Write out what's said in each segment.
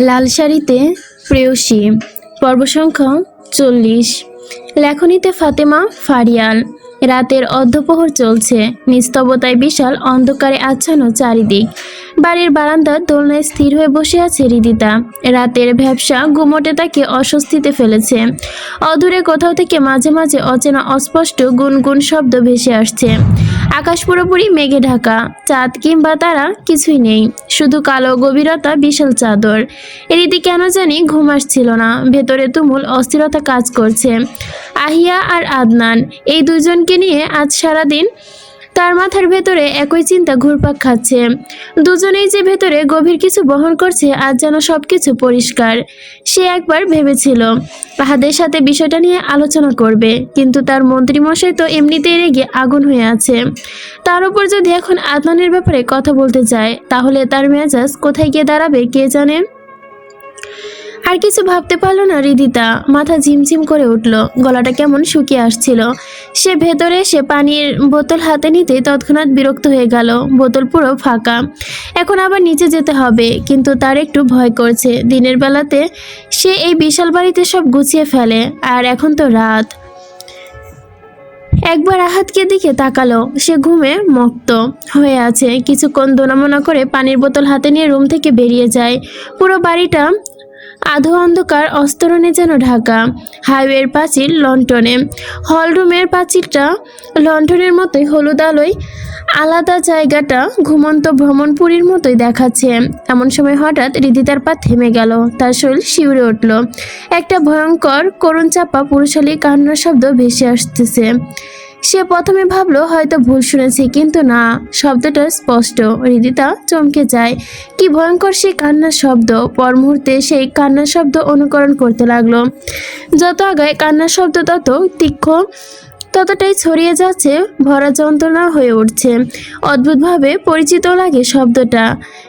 লাল শাড়িতে প্রেয়সী। পর্ব সংখ্যা চল্লিশ। লেখনীতে ফাতেমা ফারিয়াল। রাতের অর্ধপহর চলছে। নিস্তবতায় বিশাল অন্ধকারে আচ্ছানো চারিদিক। বাড়ির বারান্দার দোলনায় স্থির হয়ে বসে আছে হৃদিতা রাতের ভ্যাবসা গুমোটে তাকে অস্বস্তিতে ফেলেছে। অদূরে কোথাও থেকে মাঝে মাঝে অচেনা অস্পষ্ট গুনগুন শব্দ ভেসে আসছে। আকাশ পুরোপুরি মেঘে ঢাকা। চাঁদ কিংবা তারা কিছুই নেই। শুধু কালো গভীরতা, বিশাল চাদর। এদিকে কেন জানি ঘুম আসছিল না। ভেতরে তুমুল অস্থিরতা কাজ করছে। আহিয়া আর আদনান, এই দুজনকে নিয়ে আজ সারাদিন তার মাথার ভেতরে একই চিন্তা ঘুরপাক খাচ্ছে। দুজনেই যে ভেতরে গভীর কিছু বহন করছে, আজ যেন সব কিছু পরিষ্কার। সে একবার ভেবেছিল আহাদের সাথে বিষয়টা নিয়ে আলোচনা করবে। কিন্তু তার মন্ত্রীমশাই তো এমনিতেই রেগে আগুন হয়ে আছে। তার উপর যদি এখন আদনানের ব্যাপারে কথা বলতে যায় তাহলে তার মেজাজ কোথায় গিয়ে দাঁড়াবে কে জানে? আর কিছু ভাবতে পারল না রিদিতা। মাথা ঝিমঝিম করে উঠল। গলাটা কেমন শুকিয়ে আসছিল। সে ভেতরে এসে পানির বোতল হাতে নিতে তৎক্ষণাৎ বিরক্ত হয়ে গেল। বোতল পুরো ফাঁকা। এখন আবার নিচে যেতে হবে, কিন্তু তার একটু ভয় করছে। দিনের বেলাতে সে এই বিশাল বাড়িতে সব গুছিয়ে ফেলে, আর এখন তো রাত। একবার আহাতকে দিকে তাকালো। সে ঘুমে মক্ত হয়ে আছে। কিছুক্ষণ দোনামোনা করে পানির বোতল হাতে নিয়ে রুম থেকে বেরিয়ে যায়। পুরো বাড়িটা আধো অন্ধকার অস্তরণে যেন ঢাকা। হাইওয়ের পাঁচিল লন্ঠনে হলরুমের পাঁচিলটা লন্ঠনের মতোই হলুদ আলোয়। আলাদা জায়গাটা ঘুমন্ত ভ্রমণপুরীর মতোই দেখাচ্ছে। এমন সময় হঠাৎ হৃদিতার পা থেমে গেল। তার শরীর শিউরে উঠল। একটা ভয়ঙ্কর করুণ চাপা পুরুষালী কান্নার শব্দ ভেসে আসতেছে। সে প্রথমে ভাবলো হয়তো ভুল শুনেছে, কিন্তু না, শব্দটা স্পষ্ট। হৃদিতা চমকে যায়। কি ভয়ঙ্কর সেই কান্নার শব্দ। পর মুহূর্তে সেই কান্নার শব্দ অনুকরণ করতে লাগল। যত আগায় কান্নার শব্দ তত তীক্ষ্ণ, ততটাই ছড়িয়ে যাচ্ছে, ভরা যন্ত্রণা হয়ে উঠছে। অদ্ভুতভাবে পরিচিত লাগে শব্দটা।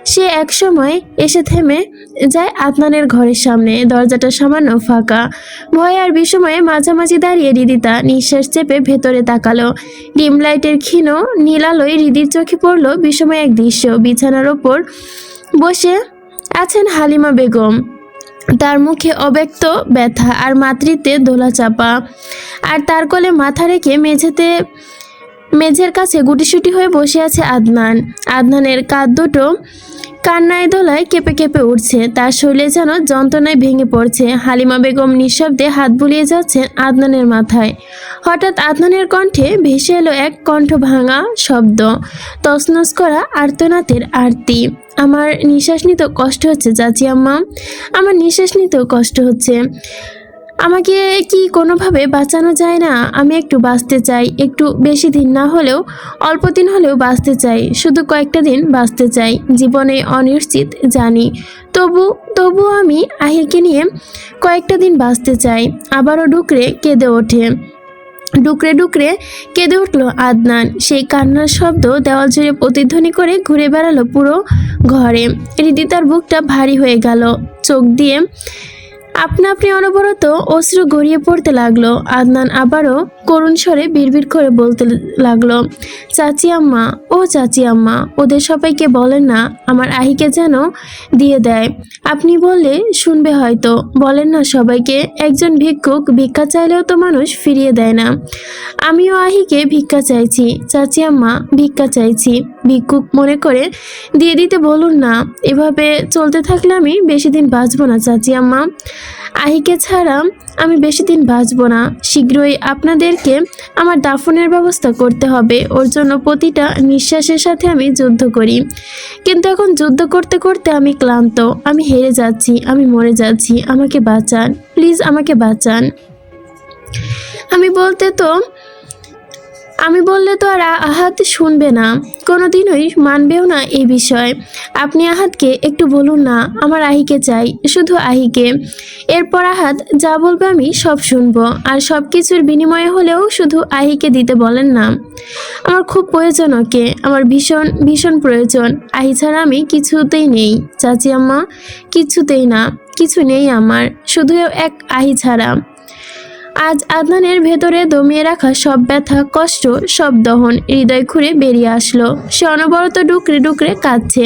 সে এক সময় এসে থেমে যায় আদনানের ঘরের সামনে। দরজাটা সামান্য ফাঁকা। ভয় আর বিষময়ে মাঝামাঝি দাঁড়িয়ে রিদিতা নিঃশ্বাস চেপে ভেতরে তাকালো। ডিম লাইটের ক্ষীণ নীলালোয় হৃদির চোখে পড়ল বিষময় এক দৃশ্য। বিছানার ওপর বসে আছেন হালিমা বেগম। তার মুখে অব্যক্ত ব্যথা আর মাতৃত্বে দোলা চাপা আর তার কোলে মাথা রেখে মেঝেতে মেঝের কাছে গুটিসুটি হয়ে বসে আছে আদনান। আদনানের কাঁধ দুটো কান্নায় দোলায় কেঁপে কেঁপে উঠছে। তার শরীরে যেন যন্ত্রণায় ভেঙে পড়ছে। হালিমা বেগম নিঃশব্দে হাত বুলিয়ে যাচ্ছেন আদনানের মাথায়। হঠাৎ আদনানের কণ্ঠে ভেসে এলো এক কণ্ঠ ভাঙা শব্দ। তসনস করা আর্তনাথের আরতি। আমার নিঃশ্বাস নিতেও কষ্ট হচ্ছে, চাচি আম্মা। আমার নিঃশ্বাস নিতেও কষ্ট হচ্ছে। আমাকে কি কোনোভাবে বাঁচানো যায় না? আমি একটু বাঁচতে চাই, একটু বেশি দিন না হলেও, অল্প দিন হলেও বাঁচতে চাই, শুধু কয়েকটা দিন বাঁচতে চাই, জীবনে অনিশ্চিত জানি। তবু তবু আমি আহিকে নিয়ে কয়েকটা দিন বাঁচতে চাই, আবারও ডুকরে কেঁদে ওঠে। ডুকরে ডুকরে কেঁদে উঠল আদনান। সেই কান্নার শব্দ দেওয়াল জুড়ে প্রতিধ্বনি করে ঘুরে বেড়ালো পুরো ঘরে। হৃদিতার বুকটা ভারী হয়ে গেল। চোখ দিয়ে আপনা আপনি অনবরত অশ্রু গড়িয়ে পড়তে লাগল। আদনান আবারও করুণ স্বরে বিড়বিড় করে বলতে লাগল, চাচি আম্মা, ও চাচি আম্মা, ওদের সবাইকে বলেন না, আমার আহিকে যেন দিয়ে দেয়। আপনি বললে শুনবে হয়তো, বলেন না সবাইকে, একজন ভিক্ষুক ভিক্ষা চাইলেও তো মানুষ ফিরিয়ে দেয় না। আমিও আহিকে ভিক্ষা চাইছি, চাচি আম্মা ভিক্ষা চাইছি। ভিক্ষুক মনে করে, দিয়ে দিতে বলুন না, এভাবে চলতে থাকলে আমি বেশি দিন বাঁচবো না, চাচি আম্মা। আহিকে ছাড়া আমি বেশি দিন বাঁচব না। শীঘ্রই আপনাদেরকে আমার দাফনের ব্যবস্থা করতে হবে। ওর জন্য প্রতিটা নিঃশ্বাসের সাথে আমি যুদ্ধ করি। কিন্তু এখন যুদ্ধ করতে করতে আমি ক্লান্ত। আমি হেরে যাচ্ছি, আমি মরে যাচ্ছি। আমাকে বাঁচান, প্লিজ আমাকে বাঁচান। আমি বলতে তো আমি বললে তো আর আহাত শুনবে না। কোনোদিনই মানবেও না এই বিষয়। আপনি আহাতকে একটু বলুন না, আমার আহিকে চাই, শুধু আহিকে। এরপর আহাত যা বলবে আমি সব শুনব, আর সব কিছুর বিনিময়ে হলেও শুধু আহিকে দিতে বলেন না। আমার খুব প্রয়োজন ওকে, আমার ভীষণ ভীষণ প্রয়োজন। আহি ছাড়া আমি কিছুতেই নেই, চাচি আম্মা, কিছুতেই না, কিছু নেই আমার, শুধু এক আহি ছাড়া। আজ আদনানের ভেতরে দমিয়ে রাখা সব ব্যথা, কষ্ট, সব দহন হৃদয় খুঁড়ে বেরিয়ে আসলো। সে অনবরত ডুকরে ডুকরে কাঁদছে।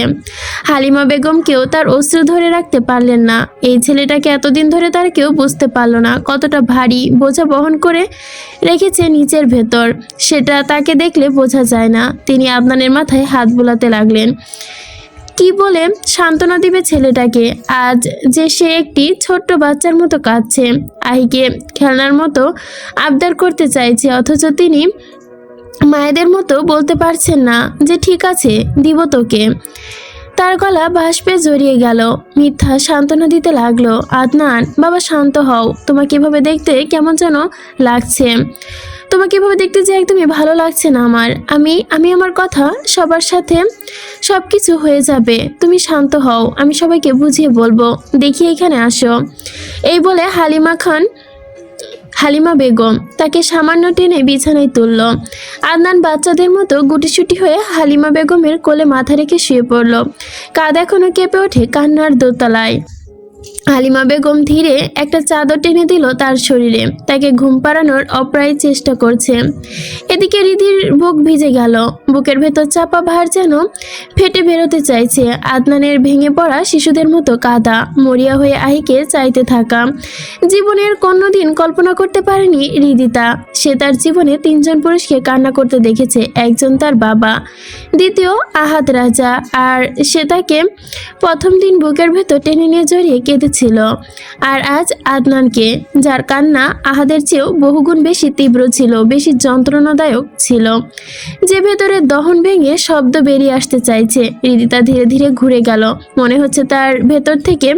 হালিমা বেগমকেও তার অস্ত্র ধরে রাখতে পারলেন না। এই ছেলেটাকে এতদিন ধরে তার কেউ বুঝতে পারল না, কতটা ভারী বোঝা বহন করে রেখেছে নিচের ভেতর। সেটা তাকে দেখলে বোঝা যায় না। তিনি আদনানের মাথায় হাত বোলাতে লাগলেন। কি বলে সান্ত্বনা দিবে ছেলেটাকে? আজ যে সে একটি ছোট্ট বাচ্চার মতো কাঁদছে। আহিকে খেলনার মতো আবদার করতে চাইছে, অথচ তিনি মায়েদের মতো বলতে পারছেন না যে, ঠিক আছে, দিব তোকে। তার গলা বাষ্পে জড়িয়ে গেল। মিথ্যা সান্ত্বনা দিতে লাগল। আদনান, বাবা শান্ত হও। তোমাকে এভাবে দেখতে কেমন যেন লাগছে। তোমাকে এভাবে দেখতে যে একদমই ভালো লাগছে না আমার। আমি আমি আমার কথা সবার সাথে সব কিছু হয়ে যাবে। তুমি শান্ত হও, আমি সবাইকে বুঝিয়ে বলব। দেখি এখানে আসো। এই বলে হালিমা খান, হালিমা বেগম তাকে সামান্য টেনে বিছানায় তুলল। আদনান বাচ্চাদের মতো গুটিসুটি হয়ে হালিমা বেগমের কোলে মাথা রেখে শুয়ে পড়ল। কাঁধ এখনও কেঁপে ওঠে কান্নার দোতলায়। হালিমা বেগম ধীরে একটা চাদর টেনে দিল তার শরীরে। তাকে ঘুম পাড়ানোর অপ্রায় চেষ্টা করছে। এদিকে রিদির বুক ভিজে গেল। বুকের ভেতর চাপা ভার যেন ফেটে বেরোতে চাইছে। আদনানের ভেঙে পড়া শিশুদের মতো কাদা, মরিয়া হয়ে আহিকে চাইতে থাকা। জীবনের কোনোদিন কল্পনা করতে পারেনি রিদিতা। সে তার জীবনে তিনজন পুরুষকে কান্না করতে দেখেছে। একজন তার বাবা, দ্বিতীয় আহাত রাজা, আর সে তাকে প্রথম দিন বুকের ভেতর টেনে নিয়ে জড়িয়ে কেঁদেছিল আর আজ আদনানকে, যার কান্না আহাদের চেয়েও বহুগুণ বেশি তীব্র ছিল, বেশি যন্ত্রণাদায়ক ছিল। যে ভেতরে দহন ভেঙে শব্দ বেরিয়ে আসতে চাইছে হৃদিতা ধীরে ধীরে ঘুরে গেল। মনে হচ্ছে তার ভেতর থেকে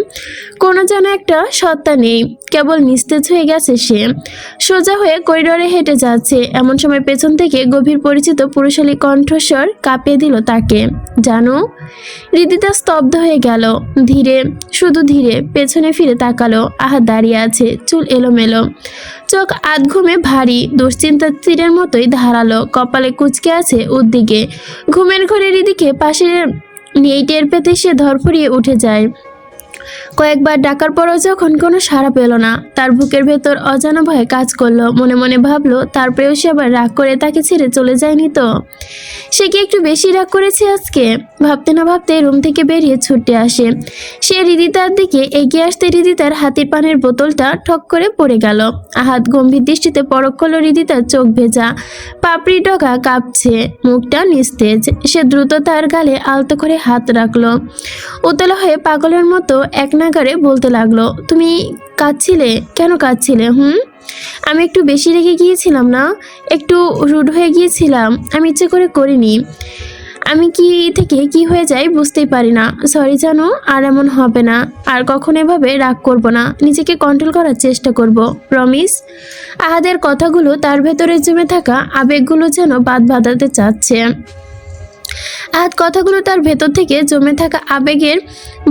কোনো যেন একটা সত্তা নেই, কেবল নিস্তেজ হয়ে গেছে সে। সোজা হয়ে করিডরে হেঁটে যাচ্ছে, এমন সময় পেছন থেকে গভীর পরিচিত পুরুষালী কণ্ঠস্বর কাঁপিয়ে দিল তাকে। জানো হৃদিতা স্তব্ধ হয়ে গেল। ধীরে, শুধু ধীরে পেছনে ফিরে তাকালো। আহা, দাঁড়িয়ে আছে, চুল এলোমেলো। চোখ আধ ঘুমে ভারী, দুশ্চিন্তার তীরের মতোই ধারালো। কপালে কুচকে আছে উদ্দিকে ঘুমের ঘরের এদিকে পাশের নিয়ে টের পেতে সে ধরফরিয়ে উঠে যায়। কয়েকবার ডাকার পরও যখন কোনো সাড়া পেল না, তার বুকের ভেতর অজানা ভয়ে কাজ করল। মনে মনে ভাবলো তারপরেও সে আবার রাগ করে তাকে ছেড়ে চলে যায়নি তো। সে কি একটু বেশি রাগ করেছে আজকে? ভাবতে না ভাবতে রুম থেকে বেরিয়ে ছুটে আসে। সে হৃদিতার দিকে এগিয়ে আসতে হৃদিতার হাতির পানের বোতলটা ঠক করে পড়ে গেল। আহাত গম্ভীর দৃষ্টিতে পরক করল হৃদিতার চোখ ভেজা। পাপড়ি ডগা কাঁপছে, মুখটা নিস্তেজ। সে দ্রুত তার গালে আলতো করে হাত রাখল। উতলা হয়ে পাগলের মতো এক নাগারে বলতে লাগল, তুমি কাঁদছিলে? কেন কাঁদছিলে, হুম? আমি একটু বেশি রেগে গিয়েছিলাম না? একটু রুড হয়ে গিয়েছিলাম? আমি ইচ্ছে করে করিনি। আমি কি থেকে কি হয়ে যায় বুঝতেই পারি না। সরি জানো, আর এমন হবে না। আর কখনো এভাবে রাগ করব না। নিজেকে কন্ট্রোল করার চেষ্টা করব প্রমিস আহাদের কথাগুলো তার ভেতরে জমে থাকা আবেগগুলো যেন বাদ বাঁধাতে চাচ্ছে। আহাত কথাগুলো তার ভেতর থেকে জমে থাকা আবেগের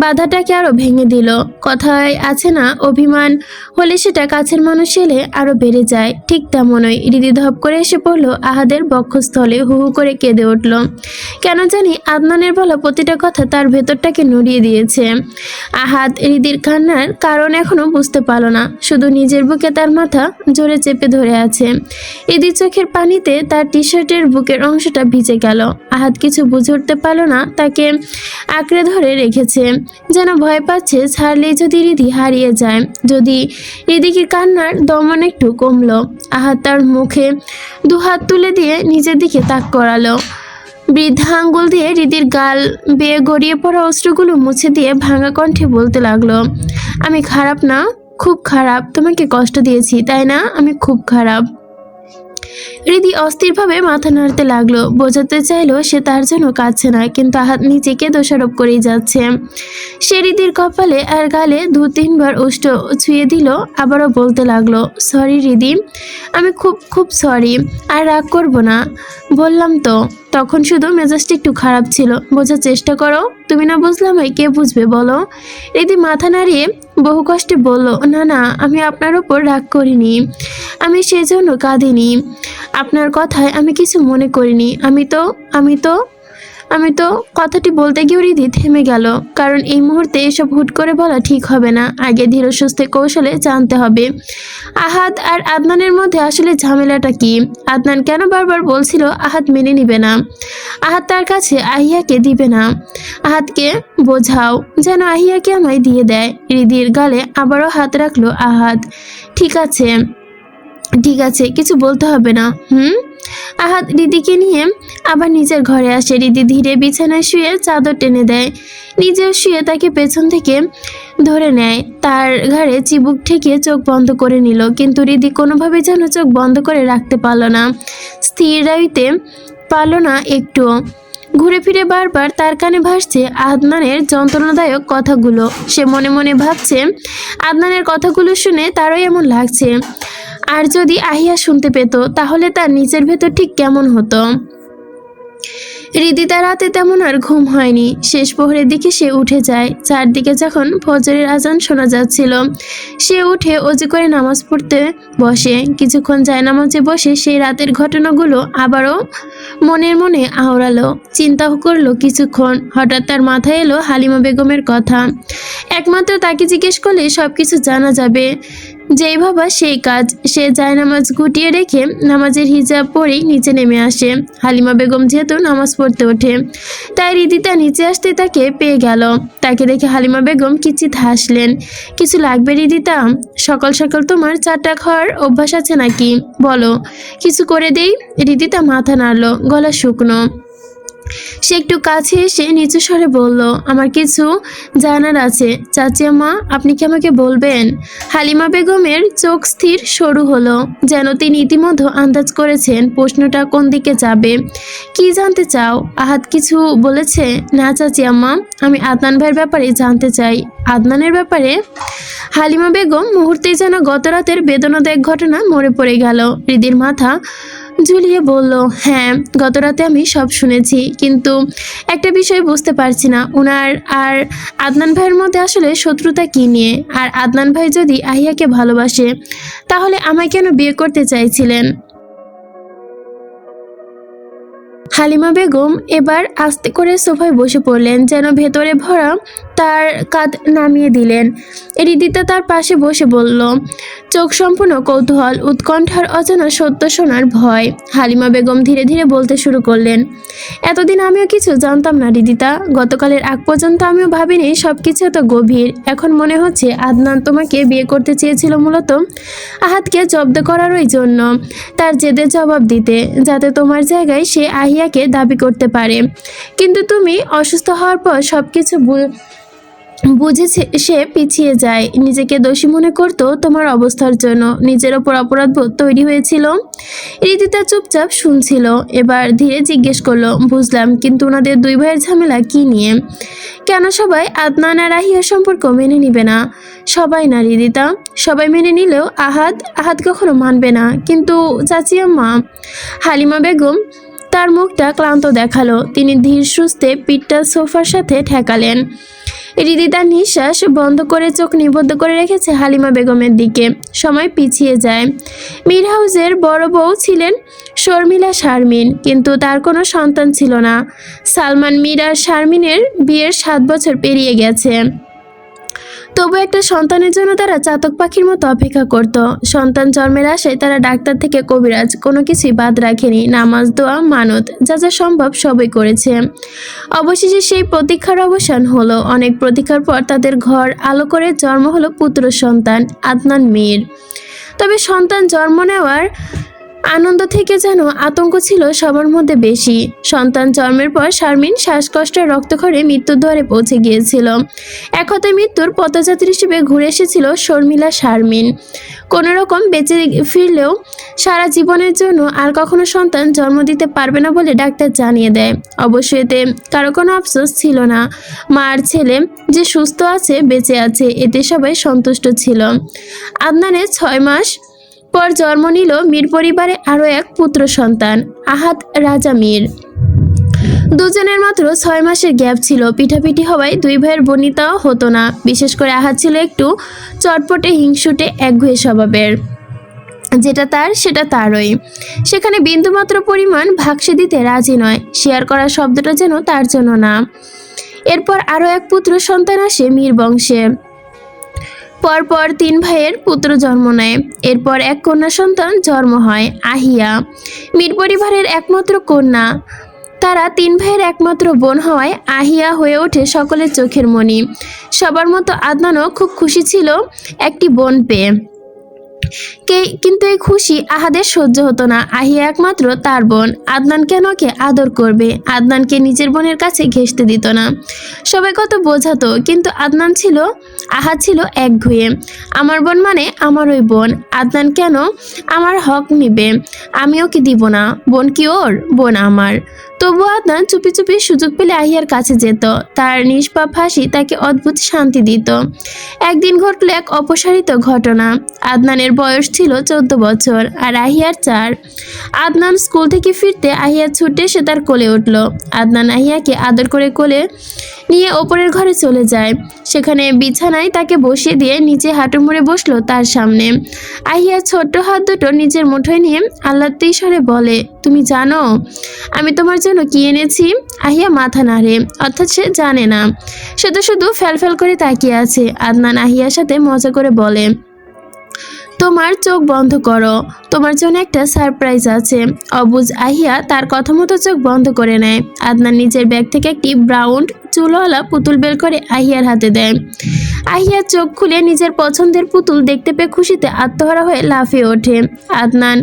বাধাটাকে আরও ভেঙে দিল। কথায় আছে না, অভিমান হলে সেটা কাছের মানুষ এলে আরও বেড়ে যায়। ঠিক তেমনই হৃদি ধপ করে এসে পড়ল আহাদের বক্ষস্থলে, হু হু করে কেঁদে উঠল। কেন জানি আদনানের বলা প্রতিটা কথা তার ভেতরটাকে নড়িয়ে দিয়েছে। আহাদ হৃদির কান্নার কারণ এখনও বুঝতে পারল না। শুধু নিজের বুকে তার মাথা জোরে চেপে ধরে আছে। হৃদি চোখের পানিতে তার টি শার্টের বুকের অংশটা ভিজে গেল। আহাত কিছু বুঝে উঠতে পারল না, তাকে আঁকড়ে ধরে রেখেছে। যেন ভয় পাচ্ছে, ছাড়লেই যদি রিধি হারিয়ে যায়। যদি রিদিকে কান্নার দমন একটু কমলো আহাত তার মুখে দুহাত তুলে দিয়ে নিজের দিকে তাক করালো। বৃদ্ধা আঙ্গুল দিয়ে রিদির গাল বেয়ে গড়িয়ে পড়া অস্ত্রগুলো মুছে দিয়ে ভাঙা কণ্ঠে বলতে লাগল, আমি খারাপ না, খুব খারাপ। তোমাকে কষ্ট দিয়েছি, তাই না? আমি খুব খারাপ। রিদি অস্থিরভাবে মাথা নাড়তে লাগল। বোঝাতে চাইলো সে তার জন্য কাঁদছে না, কিন্তু হাত নিজেকে দোষারোপ করেই যাচ্ছে। সে রিদির কপালে আর গালে দু তিনবার উষ্ট ছুঁয়ে দিল, আবারও বলতে লাগল সরি রিদি আমি খুব খুব সরি আর রাগ করব না। বললাম তো। তখন শুধু মেজাজটি একটু খারাপ ছিল। বোঝার চেষ্টা করো। তুমি না বুঝলাম আমায় কে বুঝবে, বলো। রিদি মাথা নাড়িয়ে বহু কষ্টে বলল, না না, আমি আপনার ওপর রাগ করিনি। আমি সেজন্য কাঁদিনি। আপনার কথায় আমি কিছু মনে করিনি। আমি তো আমি তো আমি তো কথাটি বলতে গিয়েও রিধি থেমে গেল, কারণ এই মুহূর্তে এসব হুট করে বলা ঠিক হবে না। আগে ধীর সুস্থে কৌশলে জানতে হবে। আহাদ আর আদনানের মধ্যে আসলে ঝামেলাটা কি? আদনান কেন বারবার বলছিল আহাদ মেনে নিবে না? আহাদ তার কাছে আহিয়াকে দিবে না। আহাতকে বোঝাও, যেন আহিয়াকে আমায় দিয়ে দেয়। রিদির গালে আবারও হাত রাখল আহাদ। ঠিক আছে ঠিক আছে, কিছু বলতে হবে না। হুম? আহাদ রিদিকে নিয়ে আবার নিজের ঘরে আসে। রিদি ধীরে বিছানায় শুয়ে চাদর টেনে দেয়। নিজেও শুয়ে তাকে পেছন থেকে ধরে নেয়। তার ঘাড়ে চিবুক ঠেকিয়ে চোখ বন্ধ করে নিল, কিন্তু রিদি কোনোভাবে যেন চোখ বন্ধ করে রাখতে পারল না। স্থির রাইতে পারল না একটুও ঘুরে ফিরে বারবার তার কানে ভাসছে আদনানের যন্ত্রণাদায়ক কথাগুলো। সে মনে মনে ভাবছে, আদনানের কথাগুলো শুনে তারও এমন লাগছে। আর যদি আহিয়া শুনতে পেত, তাহলে তার নিচের ভেতর ঠিক কেমন হতো? রিদিতা রাতে তেমন আর ঘুম হয়নি। শেষ প্রহরের দিকে সে উঠে যায়। চারদিকে যখন ফজরের আজান শোনা যাচ্ছিল, সে উঠে অজু করে নামাজ পড়তে বসে। কিছুক্ষণ যায় নামাজে বসে সেই রাতের ঘটনাগুলো আবারও মনের মনে আওড়ালো। চিন্তা করল কিছুক্ষণ। হঠাৎ তার মাথায় এলো হালিমা বেগমের কথা। একমাত্র তাকে জিজ্ঞেস করলে সব কিছু জানা যাবে। যেই ভাবা সেই কাজ, সে যায় নামাজ গুটিয়ে রেখে নামাজের হিজাব পরেই নিচে নেমে আসে। হালিমা বেগম যেহেতু নামাজ পড়তে ওঠে, তাই রিদিতা নিচে আসতে তাকে পেয়ে গেল। তাকে দেখে হালিমা বেগম কিচিত হাসলেন। কিছু লাগবে রিদিতা? সকাল সকাল তোমার চাটা খাওয়ার অভ্যাস আছে নাকি? বলো, কিছু করে দেই? রিদিতা মাথা নাড়লো, গলা শুকনো। সে একটু কাছে এসে নিচু স্বরে বলল, আমার কিছু জানার আছে। চাচি মা আপনি কি আমাকে বলবেন? হালিমা বেগমের চোখ স্থির সরু হলো, যেন তিনি ইতিমধ্যে আন্দাজ করেছেন প্রশ্নটা কোন দিকে যাবে। কি জানতে চাও? আহাত কিছু বলেছে? না চাচি আম্মা আমি আদনান ভাইয়ের ব্যাপারে জানতে চাই। আদনানের ব্যাপারে হালিমা বেগম মুহূর্তেই যেন গত রাতের বেদনাদায়ক ঘটনা মরে পড়ে গেল। হৃদির মাথা ঝুলিয়ে বলল হ্যাঁ গত রাতে আমি সব শুনেছি, কিন্তু একটা বিষয় বুঝতে পারছি না। ওনার আর আদনান ভাইয়ের মধ্যে আসলে শত্রুতা কী নিয়ে? আর আদনান ভাই যদি আহিয়াকে ভালোবাসে, তাহলে আমায় কেন বিয়ে করতে চাইছিলেন? হালিমা বেগম এবার আস্তে করে সোফায় বসে পড়লেন, যেন ভেতরে ভরা তার কাঁধ নামিয়ে দিলেন। রিদিতা তার পাশে বসে বলল, চোখ সম্পূর্ণ কৌতূহল, উৎকণ্ঠার অজানা সত্য শোনার ভয়। হালিমা বেগম ধীরে ধীরে বলতে শুরু করলেন, এতদিন আমিও কিছু জানতাম না রিদিতা। গতকালের আগ পর্যন্ত আমিও ভাবিনি সব কিছু এত গভীর। এখন মনে হচ্ছে আদনান তোমাকে বিয়ে করতে চেয়েছিল মূলত আহাতকে জব্দ করারই জন্য। তার জেদের জবাব দিতে, যাতে তোমার জায়গায় সে আহিয়াকে দাবি করতে পারে। কিন্তু তুমি অসুস্থ হওয়ার পর সব কিছু বুঝেছে, সে পিছিয়ে যায়। নিজেকে দোষী মনে করত তোমার অবস্থার জন্য। নিজের ওপর অপরাধবোধ তৈরি হয়েছিল। রীতিতা চুপচাপ শুনছিল। এবার ধীরে জিজ্ঞেস করল, বুঝলাম, কিন্তু ওনাদের দুই ভাইয়ের ঝামেলা কি নিয়ে? কেন সবাই আদনান আর আহিয়া সম্পর্ক মেনে নিবে না? সবাই না, রিদিতা। সবাই মেনে নিলেও আহাদ আহাদ কখনো মানবে না। কিন্তু চাচি আম্মা হালিমা বেগম তার মুখটা ক্লান্ত দেখাল। তিনি ধীর সুস্থে পিঠটা সোফার সাথে ঠেকালেন। হৃদিতা নিঃশ্বাস বন্ধ করে চোখ নিবদ্ধ করে রেখেছে হালিমা বেগমের দিকে। সময় পিছিয়ে যায়। মীর হাউজের বড় বউ ছিলেন শর্মিলা শারমিন, কিন্তু তার কোনো সন্তান ছিল না। সালমান মীর আর শারমিনের বিয়ের সাত বছর পেরিয়ে গেছে। তবু একটা সন্তানের জন্য তারা চাতক পাখির মতো অপেক্ষা করত। সন্তান জন্মের আশায় তারা ডাক্তার থেকে কবিরাজ, কোনো কিছুই বাদ রাখেনি। নামাজ, দোয়া, মানত, যা যা সম্ভব সবই করেছে। অবশেষে সেই প্রতীক্ষার অবসান হলো। অনেক প্রতীক্ষার পর তাদের ঘর আলো করে জন্ম হলো পুত্র সন্তান, আদনান মীর। তবে সন্তান জন্ম নেওয়ার আনন্দ থেকে যেন আতঙ্ক ছিল সবার মধ্যে বেশি। সন্তান জন্মের পর শারমিন শ্বাসকষ্টের রক্তক্ষরে মৃত্যুর দ্বারে পৌঁছে গিয়েছিল। এক হতে মৃত্যুর পথযাত্রী হিসেবে ঘুরে এসেছিল শর্মিলা শারমিন। কোনো রকম বেঁচে ফিরলেও সারা জীবনের জন্য আর কখনো সন্তান জন্ম দিতে পারবে না বলে ডাক্তার জানিয়ে দেয়। অবশ্য এতে কারও কোনো আফসোস ছিল না। মার ছেলে যে সুস্থ আছে, বেঁচে আছে, এতে সবাই সন্তুষ্ট ছিল। আদনানের ছয় মাস পর জন্ম নিল মীর পরিবারে আরও এক পুত্র সন্তান আহাত রাজা মীর। দুজনের মাত্র ছয় মাসের গ্যাপ ছিল। পিঠাপিঠি হওয়ায় দুই ভাইয়ের বনিতাও হতো না। বিশেষ করে আহাত ছিল একটু চটপটে, হিংসুটে একগুয়ে স্বভাবের। যেটা তার, সেটা তারই। সেখানে বিন্দুমাত্র পরিমাণ ভাগসে দিতে রাজি নয়। শেয়ার করার শব্দটা যেন তার জন্য না। এরপর আরও এক পুত্র সন্তান আসে মীর বংশে। পরপর তিন ভাইয়ের পুত্র জন্ম নেয়। এরপর এক কন্যা সন্তান জন্ম হয়, আহিয়া। মীর পরিবারের একমাত্র কন্যা। তারা তিন ভাইয়ের একমাত্র বোন হওয়ায় আহিয়া হয়ে ওঠে সকলের চোখের মণি সবার মতো আদনানও খুব খুশি ছিল একটি বোন পেয়ে। কিন্তু এই খুশি আহাদের সহ্য হতো না। আহিয়া একমাত্র তার বোন। আদনান কেন ওকে আদর করবে? আদনানকে নিজের বোনের কাছে ঘেঁষতে দিত না। সবাই কত বোঝাতো, কিন্তু আদনান ছিল আহা ছিল এক ঘুয়ে। আমার বোন মানে আমার ওই বোন। আদনান কেন, আমার হক নিবে। আমি ওকে দিব না। বোন কি ওর? বোন আমার। তবু আদনান চুপি চুপি সুযোগ পেলে আহিয়ার কাছে যেত। তার নিষ্পাপ হাসি তাকে অদ্ভুত শান্তি দিত। একদিন ঘটল এক অপসারিত ঘটনা। আদনানের বয়স ছিল চোদ্দ বছর আর আহিয়ার চার। আদনান স্কুল থেকে ফিরতে আহিয়া ছুটে সে তার কোলে উঠল। আদনান আহিয়াকে আদর করে কোলে নিয়ে ওপরের ঘরে চলে যায়। সেখানে বিছানায় তাকে বসিয়ে দিয়ে নিচে হাঁটু মুড়ে বসল তার সামনে। আহিয়া ছোট্ট হাত দুটো নিজের মুঠোয় নিয়ে আল্লাহতে স্বরে বলে, তুমি জানো, আমি তোমার জন্য কি এনেছি? আহিয়া মাথা নাড়ে অর্থাৎ সে জানে না। সে তো শুধু ফ্যালফ্যাল করে তাকিয়ে আছে। আদনান আহিয়ার সাথে মজা করে বলে, তোমার চোখ বন্ধ করো। তোমার জন্য একটা সারপ্রাইজ আছে। অবুজ আহিয়া তার কথা মতো চোখ বন্ধ করে নেয়। আদনান নিজের ব্যাগ থেকে একটি ব্রাউন চুলওয়ালা পুতুল বের করে আহিয়ার হাতে দেয়। আহিয়া চোখ খুলে নিজের পছন্দের পুতুল দেখতে পেয়ে খুশিতে আত্মহারা হয়ে লাফিয়ে ওঠে। আদনান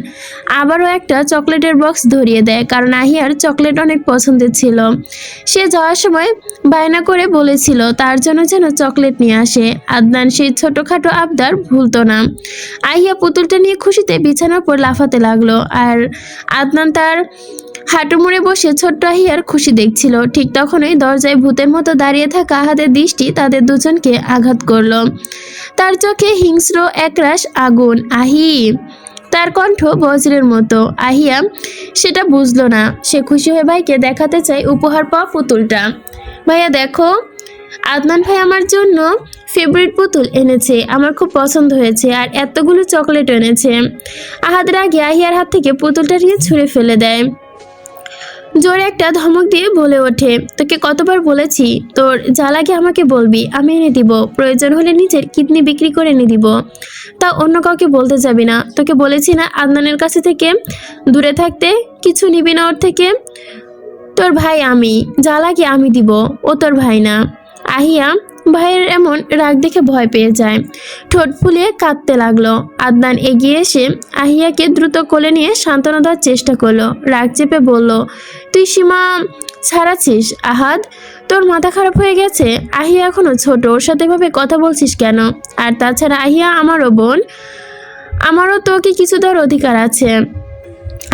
আবারও একটা চকলেটের বক্স ধরিয়ে দেয়, কারণ আহিয়ার চকলেট অনেক পছন্দের ছিল। সে যাওয়ার সময় বায়না করে বলেছিল, তার জন্য যেন চকলেট নিয়ে আসে। আদনান সেই ছোটোখাটো আবদার ভুলতো না। আহিয়া পুতুলটা নিয়ে খুশিতে বিছানার উপর লাফাতে লাগল, আর আদনান তার হাঁটু মুড়ে বসে ছোট্ট আহিয়ার খুশি দেখছিল। ঠিক তখনই দরজায় ভূতের মতো দাঁড়িয়ে থাকা আহাদের দৃষ্টি তাদের দুজনকে আঘাত করল। তার চোখে হিংস্র একরাশ আগুন। আহি, তার কণ্ঠ বজ্রের মতো। আহিয়া সেটা বুঝলো না। সে খুশি হয়ে ভাইকে দেখাতে চায় উপহার পাওয়া পুতুলটা। ভাইয়া, দেখো, আদনান ভাই আমার জন্য ফেভারিট পুতুল এনেছে। আমার খুব পছন্দ হয়েছে আর এতগুলো চকলেট এনেছে। আহাদের আগে আহিয়ার হাত থেকে পুতুলটা নিয়ে ছুঁড়ে ফেলে দেয়। জোরে একটা ধমক দিয়ে বলে ওঠে, তোকে কতবার বলেছি, তোর যা লাগে আমাকে বলবি, আমি এনে দিব, প্রয়োজন হলে নিজের কিডনি বিক্রি করে এনে দিব। তা অন্য কাউকে বলতে যাবি না, তোকে বলেছি না আদনানের কাছে থেকে দূরে থাকতে, কিছু নিবি না ওর থেকে। তোর ভাই আমি, যা লাগে আমি দিব, ও তোর ভাই না। আহিয়া ভাইয়ের এমন রাগ দেখে ভয় পেয়ে যায়। ঠোঁট ফুলিয়ে কাঁদতে লাগল। আদনান এগিয়ে এসে আহিয়াকে দ্রুত কোলে নিয়ে সান্ত্বনা দেওয়ার চেষ্টা করল। রাগ চেপে বলল, তুই সীমা ছাড়াছিস আহাদ? তোর মাথা খারাপ হয়ে গেছে। আহিয়া এখনও ছোট, ওর সাথে এভাবে কথা বলছিস কেন? আর তাছাড়া আহিয়া আমারও বোন। আমারও তোকে কিছু দেওয়ার অধিকার আছে।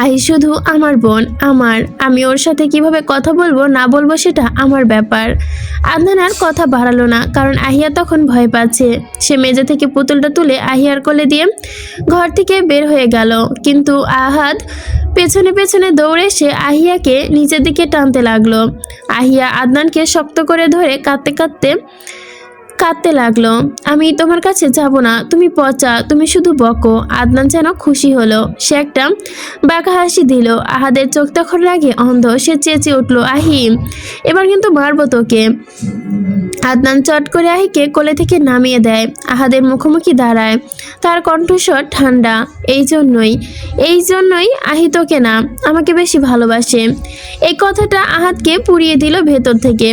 আই, শুধু আমার বোন, আমার। আমি ওর সাথে কীভাবে কথা বলব, না বলব সেটা আমার ব্যাপার। আদনান আর কথা বাড়ালো না, কারণ আহিয়া তখন ভয় পাচ্ছে। সে মেজে থেকে পুতুলটা তুলে আহিয়ার কোলে দিয়ে ঘর থেকে বের হয়ে গেল। কিন্তু আহাদ পেছনে পেছনে দৌড়ে সে আহিয়াকে নিচের দিকে টানতে লাগল। আহিয়া আদনানকে শক্ত করে ধরে কাঁদতে কাঁদতে কাঁদতে লাগল। আমি তোমার কাছে যাব না। তুমি পচা, তুমি শুধু বকো। আদনান যেন খুশি হলো। সে একটা বাঁকা হাসি দিল। আহাদের চোখ তখন রাগে অন্ধ। সে চেঁচে উঠল আহিম এবার কিন্তু মারবো তোকে। আদনান চট করে আহিকে কোলে থেকে নামিয়ে দেয়। আহাদের মুখোমুখি দাঁড়ায়। তার কণ্ঠস্বর ঠান্ডা। এই জন্যই এই জন্যই আহি তোকে না। আমাকে বেশি ভালোবাসে। এই কথাটা আহাদকে পুড়িয়ে দিল ভেতর থেকে।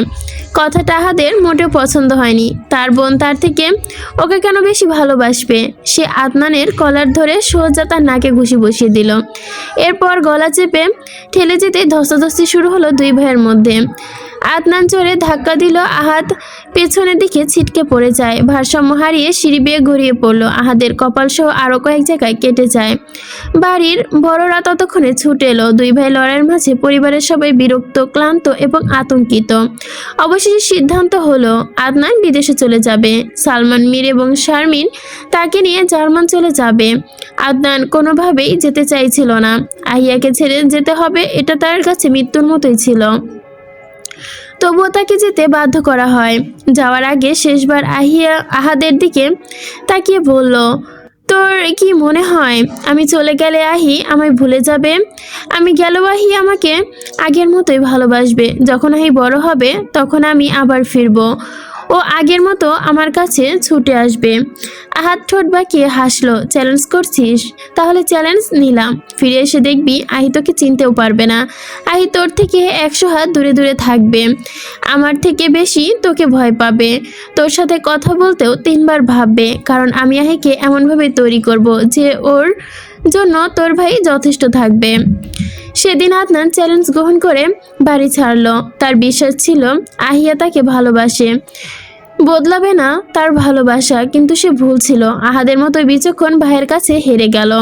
কথাটা আহাদের মোটেও পছন্দ হয়নি। তার বোন তার থেকে, ওকে কেন বেশি ভালোবাসবে? সে আদনানের কলার ধরে সোজা তার নাকে ঘুষি বসিয়ে দিল। এরপর গলা চেপে ঠেলে যেতে ধস্তাধস্তি শুরু হলো দুই ভাইয়ের মধ্যে। আদনান চড়ে ধাক্কা দিল আহাত পেছনের দিকে ছিটকে পড়ে যায়। ভারসাম্য হারিয়ে সিঁড়ি বেয়ে গড়িয়ে পড়ল। আহাদের কপাল সহ আরও কয়েক জায়গায় কেটে যায়। বাড়ির বড়রা ততক্ষণে ছুটে এলো। দুই ভাই লড়াইয়ের মাঝে পরিবারের সবাই বিরক্ত, ক্লান্ত এবং আতঙ্কিত। অবশেষে সিদ্ধান্ত হলো, আদনান বিদেশে চলে যাবে। সালমান, মীর এবং শারমিন তাকে নিয়ে জার্মান চলে যাবে। আদনান কোনোভাবেই যেতে চাইছিল না। আহিয়াকে ছেড়ে যেতে হবে, এটা তার কাছে মৃত্যুর মতোই ছিল। তবুও তাকে যেতে বাধ্য করা হয়। যাওয়ার আগে শেষবার আহিয়া আহাদের দিকে তাকিয়ে বলল, তোর কি মনে হয়, আমি চলে গেলে আহি আমায় ভুলে যাবে? আমি গেল আহি আমাকে আগের মতোই ভালোবাসবে। যখন আহি বড় হবে, তখন আমি আবার ফিরবো। ও আগের মতো আমার কাছে ছুটে আসবে। হাত ঠোঁট বাঁকিয়ে হাসলো চ্যালেঞ্জ করছিস? তাহলে চ্যালেঞ্জ নিলাম। ফিরে এসে দেখবি আহি তোকে চিনতেও পারবে না। আহি তোর থেকে একশো হাত দূরে দূরে থাকবে। আমার থেকে বেশি তোকে ভয় পাবে। তোর সাথে কথা বলতেও তিনবার ভাববে, কারণ আমি আহিকে এমনভাবে তৈরি করব যে ওর জন্য তোর ভাই যথেষ্ট থাকবে। সেদিন আদনান চ্যালেঞ্জ গ্রহণ করে বাড়ি ছাড়লো। তার বিশ্বাস ছিল আহিয়া তাকে ভালোবাসে। বদলাবে না তার ভালোবাসা, কিন্তু সে ভুল ছিল। আহাদের মতো বিচক্ষণ ভাইয়ের কাছে হেরে গেল।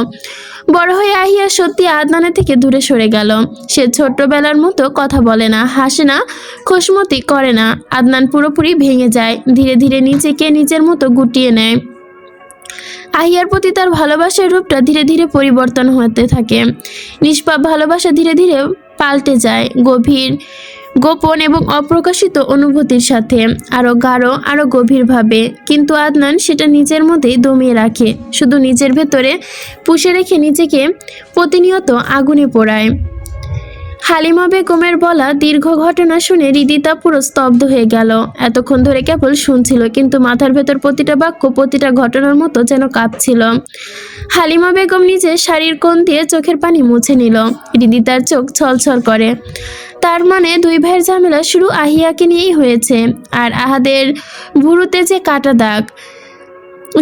বড় হয়ে আহিয়া সত্যি আদনানের থেকে দূরে সরে গেল। সে ছোট্টবেলার মতো কথা বলে না, হাসে না, খুশমতি করে না। আদনান পুরোপুরি ভেঙে যায়। ধীরে ধীরে নিজেকে নিজের মতো গুটিয়ে নেয়। আহিয়ার প্রতি তার ভালোবাসার রূপটা ধীরে ধীরে পরিবর্তন হতে থাকে। নিষ্পাপ ভালোবাসা ধীরে ধীরে পাল্টে যায় গভীর, গোপন এবং অপ্রকাশিত অনুভূতির সাথে আরও গাঢ় আরও গভীরভাবে। কিন্তু আদনান সেটা নিজের মধ্যেই দমিয়ে রাখে, শুধু নিজের ভেতরে পুষে রেখে নিজেকে প্রতিনিয়ত আগুনে পোড়ায়। হালিমা বেগমের বলা দীর্ঘ ঘটনা শুনে হৃদিতা পুরো স্তব্ধ হয়ে গেল। এতক্ষণ ধরে কেবল শুনছিল, কিন্তু মাথার ভেতর প্রতিটা বাক্য, প্রতিটা ঘটনার মতো যেন কাঁপছিল। হালিমা বেগম নিজের শাড়ির কোণ দিয়ে চোখের পানি মুছে নিল। হৃদিতার চোখ ছলছল করে। তার মানে দুই ভাইয়ের ঝামেলা শুরু আহিয়াকে নিয়েই হয়েছে, আর আহাদের ভুরুতে যে কাটা দাগ,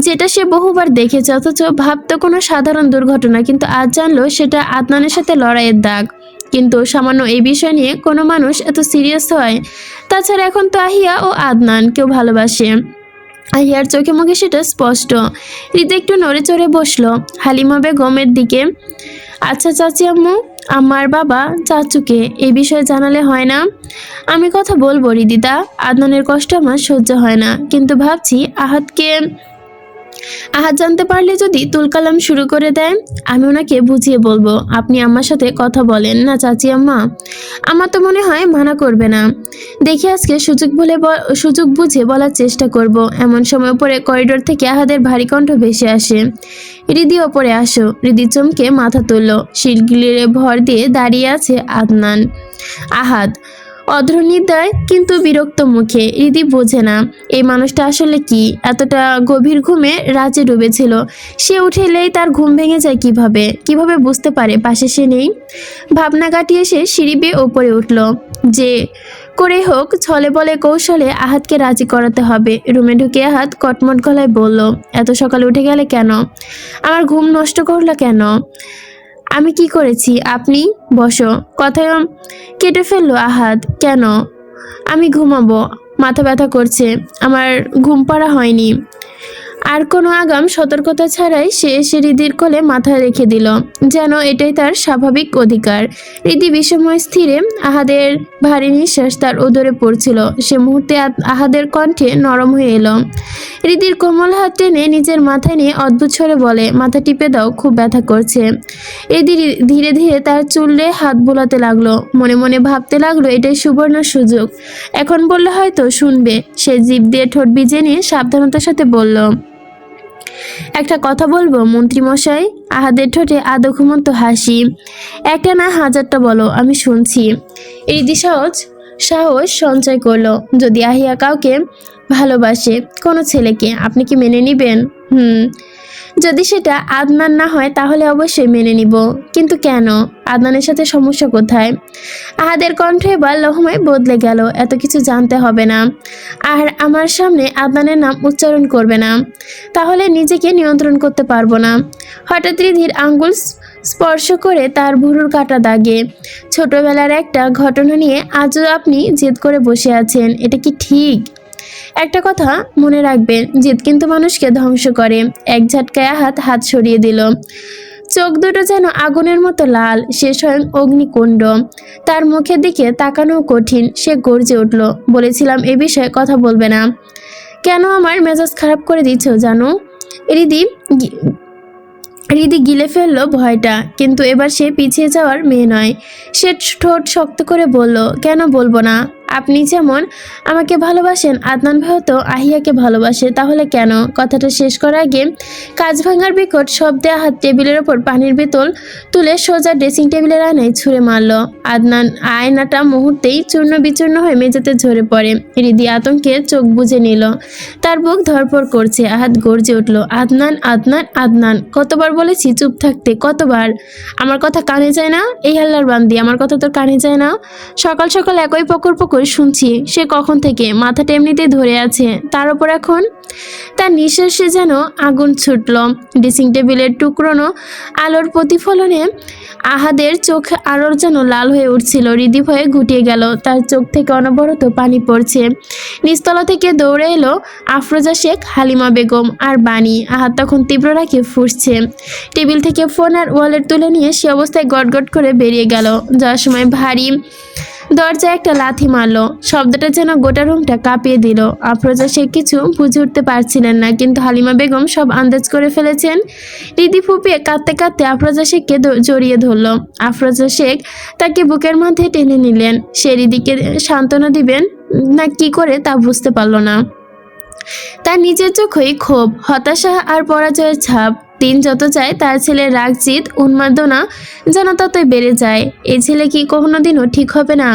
যেটা সে বহুবার দেখেছে, অথচ ভাবতো কোনো সাধারণ দুর্ঘটনা, কিন্তু আজ জানলো সেটা আদনানের সাথে লড়াইয়ের দাগ। কিন্তু সামান্য এই বিষয় নিয়ে কোনো মানুষ এত সিরিয়াস হয়। তাছাড়া এখন তো আহিয়া ও আদনান কেউ ভালোবাসে। আহিয়ার চোখে মুখে সেটা স্পষ্ট। হৃদয় একটু নড়ে চড়ে বসল হালিমা বেগমের দিকে। আচ্ছা চাচি আম্মু, আমার বাবা চাচুকে এই বিষয়ে জানালে হয় না? আমি কথা বলব রিদিতা আদনানের কষ্ট আমার সহ্য হয় না। কিন্তু ভাবছি আহাতকে আহাত জানতে পারলে যদি তুলকালাম শুরু করে দেয়, আমি ওনাকে বুঝিয়ে বলব। আপনি আমার সাথে কথা বলেন না চাচি আম্মা? আমার তো মনে হয় মানা করবে না। দেখি আজকে সুযোগ বলে সুযোগ বুঝে বলার চেষ্টা করব। এমন সময় পরে করিডোর থেকে আহাদের ভারী কণ্ঠ ভেসে আসে। রিদি ওপরে আসো। রিদি চমকে মাথা তুলল। শিলগিলিরে ভর দিয়ে দাঁড়িয়ে আছে আদনান। আহাদ অধ্রনিদ্রায় কিন্তু বিরক্ত মুখে রিদি বোঝে না এই মানুষটা আসলে কি? এতটা গভীর ঘুমে রাজে ডুবেছিল। সে উঠে এলেই তার ঘুম ভেঙে যায় কীভাবে? কীভাবে বুঝতে পারে পাশে সে নেই? ভাবনা কাটিয়ে সে সিঁড়ি বেয়ে ওপরে উঠল। যে করে হোক, ছলে বলে কৌশলে আহাতকে রাজি করাতে হবে। রুমে ঢুকে আহাত কটমট গলায় বলল, এত সকালে উঠে গেলে কেন? আমার ঘুম নষ্ট করল কেন? আমি কি করেছি? আপনি? বসো। কথায় কেটে ফেলল আহাদ। কেন? আমি ঘুমাবো। মাথা ব্যথা করছে। আমার ঘুম পাড়া হয়নি। আর কোনো আগাম সতর্কতা ছাড়াই সে এসে রিদির কোলে মাথা রেখে দিল, যেন এটাই তার স্বাভাবিক অধিকার। রিদি বিষময় স্থিরে আহাদের ভারী নিঃশ্বাস তার উদরে পড়ছিল। সে মুহূর্তে আহাদের কণ্ঠে নরম হয়ে এলো। রিদির কোমল হাত টেনে নিজের মাথায় নিয়ে অদ্ভুত স্বরে বলে, মাথা টিপে দাও, খুব ব্যথা করছে। রি- ধীরে ধীরে তার চুলে হাত বোলাতে লাগল, মনে মনে ভাবতে লাগল, এটাই সুবর্ণ সুযোগ। এখন বললে হয়তো শুনবে। সে জিভ দিয়ে ঠোঁট ভিজে নিয়ে সাবধানতার সাথে বলল একটা কথা বলব মন্ত্রী মশাই আহাদের ঠোঁটে আদো ঘুমন্ত হাসি। একটা না, হাজারটা বলো, আমি শুনছি। রিদি সহজ সাহস সঞ্চয় করল, যদি আহিয়া কাউকে ভালোবাসে, কোনো ছেলেকে, আপনি কি মেনে নিবেন? হুম। যদি সেটা আদনান না হয়, তাহলে অবশ্যই মেনে নিব। কিন্তু কেন? আদনানের সাথে সমস্যা কোথায়? আহাদের কণ্ঠ এবার লহমায় বদলে গেল, এত কিছু জানতে হবে না। আর আমার সামনে আদনানের নাম উচ্চারণ করবে না। তাহলে নিজেকে নিয়ন্ত্রণ করতে পারব না। হঠাৎ রিধির আঙ্গুল স্পর্শ করে তার ভুরুর কাটা দাগে। ছোটবেলার একটা ঘটনা নিয়ে আজও আপনি জেদ করে বসে আছেন, এটা কি ঠিক? একটা কথা মনে রাখবেন, জিদ কিন্তু মানুষকে ধ্বংস করে। এক ঝাটকায় হাত হাত সরিয়ে দিল। চোখ দুটো যেন আগুনের মতো লাল, সে স্বয়ং অগ্নিকুণ্ড। তার মুখের দিকে তাকানো কঠিন, সে গর্জে উঠল, বলেছিলাম এ বিষয়ে কথা বলবে না। কেন আমার মেজাজ খারাপ করে দিচ্ছ জানো? রিদি রিদি গিলে ফেলল ভয়টা, কিন্তু এবার সে পিছিয়ে যাওয়ার মেয়ে নয়। সে ঠোঁট শক্ত করে বলল, কেন বলব না? আপনি যেমন আমাকে ভালোবাসেন, আদনান ভাইও তো আহিয়াকে ভালোবাসে, তাহলে কেন? কথাটা শেষ করার আগে কাজ ভাঙার বিকট শব্দে হাত টেবিলের ওপর পানির বোতল তুলে সোজা ড্রেসিং টেবিলের আয়নায় ছুঁড়ে মারল। আদনান আয়নাটা মুহূর্তেই চূর্ণ বিচূর্ণ হয়ে মেঝেতে ঝরে পড়ে। হৃদি আতঙ্কে চোখ বুজে নিল। তার বুক ধরপড় করছে, আহাত গর্জে উঠল, আদনান আদনান আদনান, কতবার বলেছি চুপ থাকতে, কতবার? আমার কথা কানে যায় না? এই হাল্লার বান্দি, আমার কথা তোর কানে যায় না? সকাল সকাল একই পকর পকর শুনছি, সে কখন থেকে? মাথাটা এমনিতেই ধরে আছে। তার উপর এখন? তার নিঃশ্বাসে যেন আগুন ছুটল। ড্রেসিং টেবিলের টুকরোনো আলোর প্রতিফলনে আহাদের চোখ আরও যেন লাল হয়ে উঠছিল। হৃদি ভয়ে ঘুটিয়ে গেল। তার চোখ থেকে অনবরত পানি পড়ছে। নিচতলা থেকে দৌড়ে এলো আফরোজা শেখ, হালিমা বেগম আর বাণী। আহাত তখন তীব্র রাখে ফুসছে। টেবিল থেকে ফোন আর ওয়ালেট তুলে নিয়ে সে অবস্থায় গটগট করে বেরিয়ে গেল। যাওয়ার সময় ভারী দরজায় একটা লাথি মারলো। শব্দটা যেন গোটা রুমটা কাঁপিয়ে দিল। আফরোজা শেখ কিছু বুঝে উঠতে পারছিলেন না, কিন্তু হালিমা বেগম সব আন্দাজ করে ফেলেছেন। রীতি ফুপিয়ে কাঁদতে কাঁদতে আফরোজা শেখকে জড়িয়ে ধরলো। আফরোজা শেখ তাকে বুকের মধ্যে টেনে নিলেন। সে রিদিকে সান্ত্বনা দিবেন, না কি করে তা বুঝতে পারল না। তার নিজের চোখেই ক্ষোভ, হতাশা আর পরাজয়ের ছাপ। দিন যত যায় তার ছেলে রাগ জিদ উন্মাদনা যেন ততই বেড়ে যায়। এই ছেলে কি কখনো দিনও ঠিক হবে না?